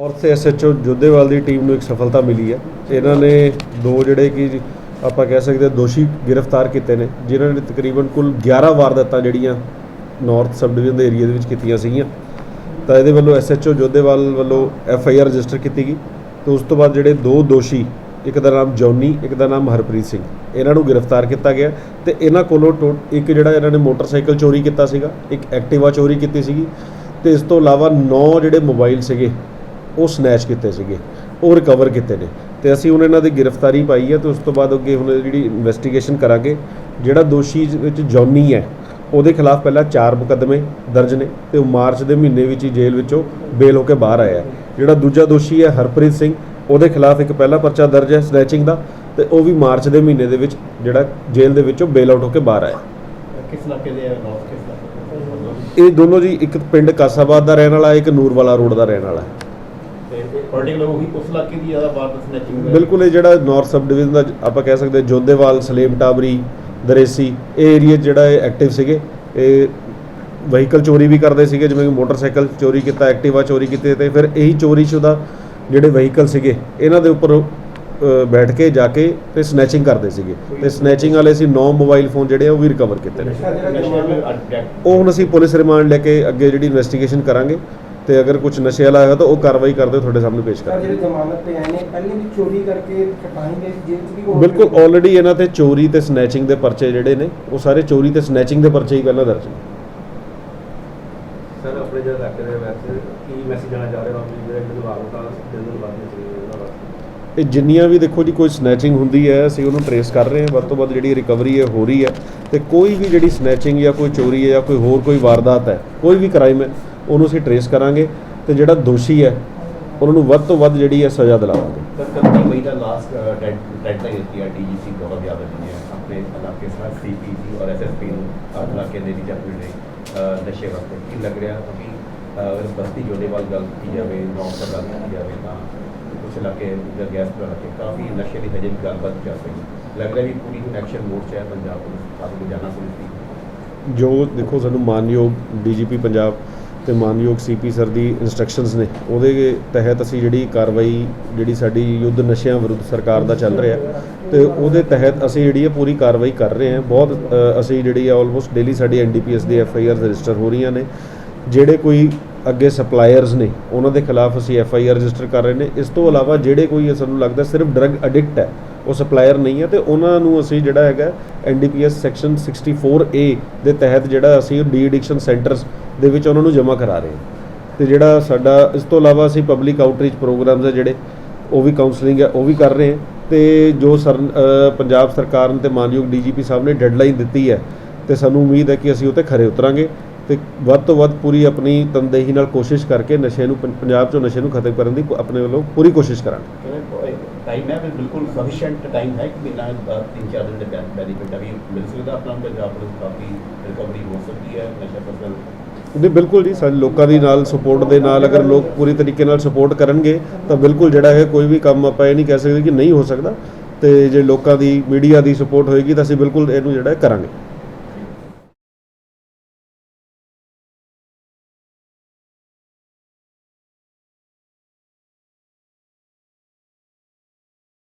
ਔਰਥ SHO Jodhewal ਦੀ team ਨੂੰ ਇੱਕ ਸਫਲਤਾ ਮਿਲੀ ਹੈ। ਇਹਨਾਂ ਨੇ ਦੋ ਜਿਹੜੇ ਕਿ ਆਪਾਂ ਕਹਿ ਸਕਦੇ ਦੋਸ਼ੀ ਗ੍ਰਿਫਤਾਰ ਕੀਤੇ ਨੇ, ਜਿਨ੍ਹਾਂ ਨੇ ਤਕਰੀਬਨ ਕੁੱਲ 11 ਵਾਰਦਾਤਾਂ ਜਿਹੜੀਆਂ ਨਾਰਥ ਸਬ ਡਿਵੀਜ਼ਨ ਦੇ ਏਰੀਆ ਦੇ ਵਿੱਚ ਕੀਤੀਆਂ ਸੀਗੀਆਂ। ਤਾਂ ਇਹਦੇ ਵੱਲੋਂ ਐਸਐਚਓ ਜੋਧੇਵਾਲ ਵੱਲੋਂ ਐਫਆਈਆਰ ਰਜਿਸਟਰ ਕੀਤੀ ਗਈ। ਤੇ ਉਸ ਤੋਂ ਬਾਅਦ ਜਿਹੜੇ ਦੋ ਦੋਸ਼ੀ, ਇੱਕ ਦਾ ਨਾਮ ਜੌਨੀ, ਇੱਕ ਦਾ ਨਾਮ ਹਰਪ੍ਰੀਤ ਸਿੰਘ, ਇਹਨਾਂ ਨੂੰ ਗ੍ਰਿਫਤਾਰ ਕੀਤਾ ਗਿਆ। ਤੇ ਇਹਨਾਂ ਕੋਲੋਂ ਟੋ- ਇੱਕ ਜਿਹੜਾ ਇਹਨਾਂ ਨੇ ਮੋਟਰਸਾਈਕਲ ਚੋਰੀ ਕੀਤਾ ਸੀਗਾ, ਇੱਕ ਐਕਟਿਵਾ ਚੋਰੀ ਕੀਤੀ ਸੀਗੀ। ਤੇ ਇਸ ਤੋਂ ਇਲਾਵਾ 9 ਜਿਹੜੇ ਮੋਬਾਈਲ ਸੀਗੇ ਉਹ ਸਨੈਚ ਕੀਤੇ ਸੀਗੇ ਉਹ ਰਿਕਵਰ ਕੀਤੇ ਨੇ। ਤੇ ਅਸੀਂ ਹੁਣ ਇਹਨਾਂ ਦੀ ਗ੍ਰਿਫਤਾਰੀ ਪਾਈ ਹੈ ਤੇ ਉਸ ਤੋਂ ਬਾਅਦ ਅੱਗੇ ਹੁਣ ਜਿਹੜੀ ਇਨਵੈਸਟੀਗੇਸ਼ਨ ਕਰਾਂਗੇ ਜਿਹੜਾ ਦੋਸ਼ੀ ਵਿੱਚ ਜੌਨੀ ਹੈ ਉਹਦੇ ਖਿਲਾਫ ਪਹਿਲਾਂ 4 ਮੁਕੱਦਮੇ ਦਰਜ ਨੇ ਤੇ ਉਹ ਮਾਰਚ ਦੇ ਮਹੀਨੇ ਵਿੱਚ ਹੀ ਜੇਲ੍ਹ ਵਿੱਚੋਂ ਬੇਲ ਹੋ ਕੇ ਬਾਹਰ ਆਇਆ ਹੈ। ਜਿਹੜਾ ਦੂਜਾ ਦੋਸ਼ੀ ਹੈ ਹਰਪ੍ਰੀਤ ਸਿੰਘ ਉਹਦੇ ਖਿਲਾਫ ਇੱਕ ਪਹਿਲਾ ਪਰਚਾ ਦਰਜ ਹੈ ਸਨੈਚਿੰਗ ਦਾ ਤੇ ਉਹ ਵੀ ਮਾਰਚ ਦੇ ਮਹੀਨੇ ਦੇ ਵਿੱਚ ਜਿਹੜਾ ਜੇਲ੍ਹ ਦੇ ਵਿੱਚੋਂ ਬੇਲ ਆਊਟ ਹੋ ਕੇ ਬਾਹਰ ਆਇਆ ਕਿਸ ਇਲਾਕੇ ਦੇ ਆ ਨੌਰਥ ਕਿਸ ਇਲਾਕੇ ਇਹ ਦੋਨੋਂ ਜੀ ਇੱਕ ਪਿੰਡ ਕਾਸਾਬਾਦ ਦਾ ਰਹਿਣ ਵਾਲਾ ਇੱਕ ਨੂਰਵਾਲਾ ਰੋਡ ਦਾ ਰਹਿਣ ਵਾਲਾ ਹੈ। ਪਰਟੀਕੂਲਰ ਉਹੀ ਉਸ ਇਲਾਕੇ ਦੀ ਜ਼ਿਆਦਾ ਵਾਰਦਾਤ ਸਨੈਚਿੰਗ ਬਿਲਕੁਲ ਇਹ ਜਿਹੜਾ ਨਾਰਥ ਸਬ ਡਿਵੀਜ਼ਨ ਦਾ ਆਪਾਂ ਕਹਿ ਸਕਦੇ ਜੋਧੇਵਾਲ ਸਲੇਮ ਟਾਬਰੀ ਦਰੇਸੀ ਇਹ ਏਰੀਆ ਜਿਹੜਾ ਇਹ ਐਕਟਿਵ ਸੀਗੇ। ਇਹ ਵਹੀਕਲ ਚੋਰੀ ਵੀ ਕਰਦੇ ਸੀਗੇ ਜਿਵੇਂ ਕਿ ਮੋਟਰਸਾਈਕਲ ਚੋਰੀ ਕੀਤਾ ਐਕਟਿਵਾ ਚੋਰੀ ਕੀਤੀ ਤੇ ਫਿਰ ਇਹੀ ਚੋਰੀਸ਼ੁਦਾ ਜਿਹੜੇ ਵਹੀਕਲ ਸੀਗੇ ਇਹਨਾਂ ਦੇ ਉੱਪਰ ਬੈਠ ਕੇ ਜਾ ਕੇ ਤੇ ਸਨੈਚਿੰਗ ਕਰਦੇ ਸੀਗੇ। ਤੇ ਸਨੈਚਿੰਗ ਵਾਲੇ ਸੀ 9 ਮੋਬਾਈਲ ਫੋਨ ਜਿਹੜੇ ਆ ਉਹ ਵੀ ਰਿਕਵਰ ਕੀਤੇ ਨੇ। ਉਹ ਹੁਣ ਅਸੀਂ ਪੁਲਿਸ ਰਿਮਾਂਡ ਲੈ ਕੇ ਅੱਗੇ ਜਿਹੜੀ ਇਨਵੈਸਟੀਗੇਸ਼ਨ ਕਰਾਂਗੇ। ਤੇ ਅਗਰ ਕੁਝ ਨਸ਼ੇ ਵਾਲਾ ਹੈਗਾ ਤਾਂ ਉਹ ਕਾਰਵਾਈ ਕਰਦੇ ਤੁਹਾਡੇ ਸਾਹਮਣੇ ਪੇਸ਼ ਸਰ ਕਰਾਂਗੇ ਜਿਹੜੇ ਜ਼ਮਾਨਤ ਤੇ ਆਏ ਨੇ ਪਹਿਲੇ ਵੀ ਚੋਰੀ ਕਰਕੇ ਕਟਾਈ ਸੀ ਜੇਲ੍ਹ ਚ ਵੀ ਹੋਰ ਬਿਲਕੁਲ ਆਲਰੇਡੀ ਇਹਨਾਂ ਤੇ ਚੋਰੀ ਤੇ ਸਨੈਚਿੰਗ ਦੇ ਪਰਚੇ ਜਿਹੜੇ ਨੇ ਉਹ ਸਾਰੇ ਚੋਰੀ ਤੇ ਸਨੈਚਿੰਗ ਦੇ ਪਰਚੇ ਹੀ ਪਹਿਲਾਂ ਦਰਜ ਨੇ। ਸਰ ਆਪਣੇ ਜਿਹੜਾ ਇਲਾਕੇ ਦੇ ਵਿੱਚ ਕੀ ਮੈਸੇਜ ਦੇਣਾ ਚਾਹ ਰਹੇ ਹੋ? ਆਪਣੀ ਜਿਹੜੇ ਵਿਭਾਗ ਦਾ ਦਿਨ ਦਿਨ ਵੱਧਦੇ ਸੀ ਉਹਨਾਂ ਵਾਸਤੇ ਇਹ ਜਿੰਨੀਆਂ ਵੀ ਦੇਖੋ ਜੀ ਕੋਈ ਸਨੈਚਿੰਗ ਹੁੰਦੀ ਹੈ ਅਸੀਂ ਉਹਨੂੰ ਟਰੇਸ ਕਰ ਰਹੇ ਹਾਂ ਵੱਧ ਤੋਂ ਵੱਧ ਜਿਹੜੀ ਰਿਕਵਰੀ ਹੈ ਹੋ ਰਹੀ ਹੈ ਤੇ ਕੋਈ ਵੀ ਜਿਹੜੀ ਸਨੈਚਿੰਗ ਜਾਂ ਕੋਈ ਚੋਰੀ ਹੈ ਜਾਂ ਕੋਈ ਹੋਰ ਕੋਈ ਵਾਰਦਾਤ ਹੈ ਕੋਈ ਵੀ ਕ੍ਰਾਈਮ ਹੈ ਉਹਨੂੰ ਅਸੀਂ ਟਰੇਸ ਕਰਾਂਗੇ ਤੇ ਜਿਹੜਾ ਦੋਸ਼ੀ ਹੈ ਉਹਨਾਂ ਨੂੰ ਵੱਧ ਤੋਂ ਵੱਧ ਜਿਹੜੀ ਹੈ ਸਜ਼ਾ ਦਿਲਾਵਾਂਗੇ। ਮਈ ਦਾ ਲਾਸਟ ਡੈਡਲਾਈਨ ਦਿੱਤੀ ਹੈ ਡੀਜੀਸੀ ਗੌਰਵ ਯਾਦਵ ਜੀ ਨੇ ਆਪਣੇ ਇਲਾਕੇ ਸਾਹ ਸੀਪੀਸੀ ਔਰ ਐਸਐਸਪੀ ਨੂੰ ਇਲਾਕੇ ਦੇ ਵਿੱਚ ਆਪਣੇ ਨਸ਼ੇ ਵਾਸਤੇ। ਕੀ ਲੱਗ ਰਿਹਾ? ਕਿ ਅਗਰ ਬਸਤੀ ਜੋੜੇਵਾਲ ਗੱਲ ਕੀਤੀ ਜਾਵੇ ਨੌਂ ਗੱਲ ਕੀਤੀ ਜਾਵੇ ਤਾਂ ਕੁਝ ਇਲਾਕੇ ਦਾ ਗੈਸ ਕਾਫੀ ਨਸ਼ੇ ਦੀ ਹਜੇ ਵੀ ਗੱਲਬਾਤ ਚੱਲ ਰਹੀ ਲੱਗ ਰਿਹਾ ਵੀ ਪੂਰੀ ਐਕਸ਼ਨ ਮੋਡ 'ਚ ਹੈ ਪੰਜਾਬ ਪੁਲਿਸ ਲੁਧਿਆਣਾ ਪੁਲਿਸ ਦੀ। ਜੋ ਦੇਖੋ ਸਾਨੂੰ ਮਾਨਯੋਗ ਡੀਜੀਪੀ ਪੰਜਾਬ ਤੇ ਮਾਨਯੋਗ ਸੀਪੀ ਸਰ ਦੀ ਇਨਸਟਰਕਸ਼ਨਸ ਨੇ, ਉਹਦੇ ਤਹਿਤ ਅਸੀਂ ਜਿਹੜੀ ਕਾਰਵਾਈ, ਜਿਹੜੀ ਸਾਡੀ ਯੁੱਧ ਨਸ਼ਿਆਂ ਵਿਰੁੱਧ ਸਰਕਾਰ ਦਾ ਚੱਲ ਰਿਹਾ, ਤੇ ਉਹਦੇ ਤਹਿਤ ਅਸੀਂ ਜਿਹੜੀ ਹੈ ਪੂਰੀ ਕਾਰਵਾਈ ਕਰ ਰਹੇ ਹਾਂ। ਬਹੁਤ ਅਸੀਂ ਜਿਹੜੀ ਹੈ ਆਲਮੋਸਟ ਡੇਲੀ ਸਾਡੀ ਐਨਡੀਪੀਐਸ ਦੀ ਐਫ ਆਈ ਆਰ ਰਜਿਸਟਰ ਹੋ ਰਹੀਆਂ ਨੇ, ਜਿਹੜੇ ਕੋਈ ਅੱਗੇ ਸਪਲਾਇਰਸ ਨੇ, ਉਹਨਾਂ ਦੇ ਖਿਲਾਫ ਅਸੀਂ ਐਫ ਆਈ ਆਰ ਰਜਿਸਟਰ ਕਰ ਰਹੇ ਨੇ। ਇਸ ਤੋਂ ਇਲਾਵਾ ਜਿਹੜੇ ਕੋਈ ਸਾਨੂੰ ਲੱਗਦਾ ਸਿਰਫ ਡਰੱਗ ਐਡਿਕਟ ਹੈ ਉਹ ਸਪਲਾਇਰ ਨਹੀਂ ਹੈ ਤੇ ਉਹਨਾਂ ਨੂੰ ਅਸੀਂ ਜਿਹੜਾ ਹੈਗਾ ਐਨਡੀਪੀਐਸ ਸੈਕਸ਼ਨ 64A ਦੇ ਤਹਿਤ ਜਿਹੜਾ ਅਸੀਂ ਡੀ ਐਡਿਕਸ਼ਨ ਸੈਂਟਰਸ ਦੇ ਵਿੱਚ ਉਹਨਾਂ ਨੂੰ ਜਮ੍ਹਾਂ ਕਰਾ ਰਹੇ ਹਾਂ। ਤੇ ਜਿਹੜਾ ਸਾਡਾ, ਇਸ ਤੋਂ ਇਲਾਵਾ ਅਸੀਂ ਪਬਲਿਕ ਆਊਟਰੀਚ ਪ੍ਰੋਗਰਾਮਸ ਹੈ ਜਿਹੜੇ, ਉਹ ਵੀ ਕਾਉਂਸਲਿੰਗ ਹੈ ਉਹ ਵੀ ਕਰ ਰਹੇ ਹਾਂ। ਤੇ ਜੋ ਸਰ ਪੰਜਾਬ ਸਰਕਾਰ ਨੇ ਤੇ ਮਾਨਯੋਗ ਡੀਜੀਪੀ ਸਾਹਿਬ ਨੇ ਡੈਡਲਾਈਨ ਦਿੱਤੀ ਹੈ, ਤੇ ਸਾਨੂੰ ਉਮੀਦ ਹੈ ਕਿ ਅਸੀਂ ਉੱਤੇ ਖਰੇ ਉਤਰਾਂਗੇ। ਤੇ ਵੱਧ ਤੋਂ ਵੱਧ ਪੂਰੀ ਆਪਣੀ ਤਨਦੇਹੀ ਨਾਲ ਕੋਸ਼ਿਸ਼ ਕਰਕੇ ਨਸ਼ੇ ਨੂੰ ਪੰ- ਪੰਜਾਬ ਚੋਂ ਨਸ਼ੇ ਨੂੰ ਖਤਮ ਕਰਨ ਦੀ ਆਪਣੇ ਵੱਲੋਂ ਪੂਰੀ ਕੋਸ਼ਿਸ਼ ਕਰਾਂਗੇ। ਟਾਈਮ ਹੈ ਵੀ ਬਿਲਕੁਲ ਸਫੀਸ਼ੀਐਂਟ ਟਾਈਮ ਹੈ ਕਿ ਬਿਨਾਂ ਤਿੰਨ ਚਾਰ ਦਿਨ ਦੇ ਬੈਨੀਫਿਟ ਵੀ ਮਿਲ ਸਕਦਾ ਆਪਣਾ ਪੰਜਾਬ ਪੁਲਿਸ ਕਾਫੀ ਰਿਕਵਰੀ ਹੋ ਸਕਦੀ ਹੈ, ਨਸ਼ਾ ਫਸਲ ਨਹੀਂ, ਬਿਲਕੁਲ ਜੀ, ਸਾਡੇ ਲੋਕਾਂ ਦੀ ਨਾਲ ਸਪੋਰਟ ਦੇ ਨਾਲ ਅਗਰ ਲੋਕ ਪੂਰੀ ਤਰੀਕੇ ਨਾਲ ਸਪੋਰਟ ਕਰਨਗੇ, ਤਾਂ ਬਿਲਕੁਲ ਜਿਹੜਾ ਹੈ ਕੋਈ ਵੀ ਕੰਮ ਆਪਾਂ ਇਹ ਨਹੀਂ ਕਹਿ ਸਕਦੇ ਕਿ ਨਹੀਂ ਹੋ ਸਕਦਾ ਤੇ ਜੇ ਲੋਕਾਂ ਦੀ ਮੀਡੀਆ ਦੀ ਸਪੋਰਟ ਹੋਏਗੀ ਤਾਂ ਅਸੀਂ ਬਿਲਕੁਲ ਇਹਨੂੰ ਜਿਹੜਾ ਕਰਾਂਗੇ।